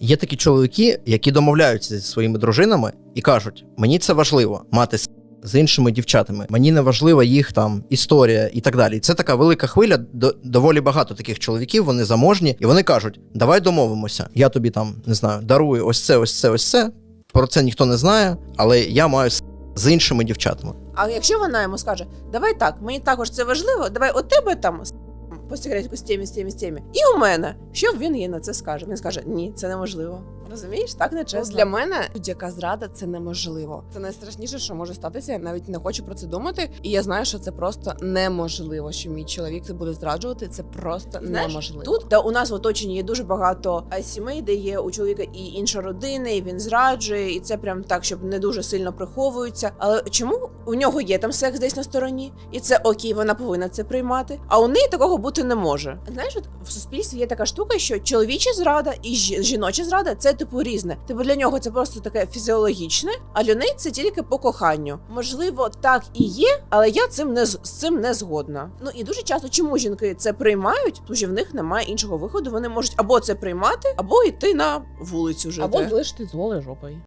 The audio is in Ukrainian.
Є такі чоловіки, які домовляються зі своїми дружинами і кажуть: мені це важливо мати з іншими дівчатами. Мені не важлива їх там історія і так далі. Це така велика хвиля. до- доволі багато таких чоловіків. Вони заможні, і вони кажуть: давай домовимося. Я тобі там не знаю, дарую ось це, ось це, ось це. Про це ніхто не знає, але я маю з іншими дівчатами. А якщо вона йому скаже, давай так, мені також це важливо, давай у тебе там по секретику з теми, з теми, з теми. І у мене. Що він їй на це скаже? Він скаже, ні, це неможливо. Розумієш? Так не чесно. для мене будь-яка зрада це неможливо. Це найстрашніше, що може статися. Я навіть не хочу про це думати. І я знаю, що це просто неможливо. Що мій чоловік буде зраджувати. Це просто Знаєш, неможливо. Тут де у нас в оточенні є дуже багато е, сімей, де є у чоловіка і інша родина, і він зраджує, і це прям так, щоб не дуже сильно приховуються. Але чому у нього є там секс десь на стороні, і це окей, вона повинна це приймати. А у неї такого бути не може. Знаєш, от в суспільстві є така штука, що чоловіча зрада і жі- жіноча зрада це типу різне. Типу для нього це просто таке фізіологічне, а для неї це тільки по коханню. Можливо, так і є, але я цим не з цим не згодна. Ну і дуже часто, чому жінки це приймають, тому що в них немає іншого виходу. Вони можуть або це приймати, або йти на вулицю жити. Або залишити з голою жопою.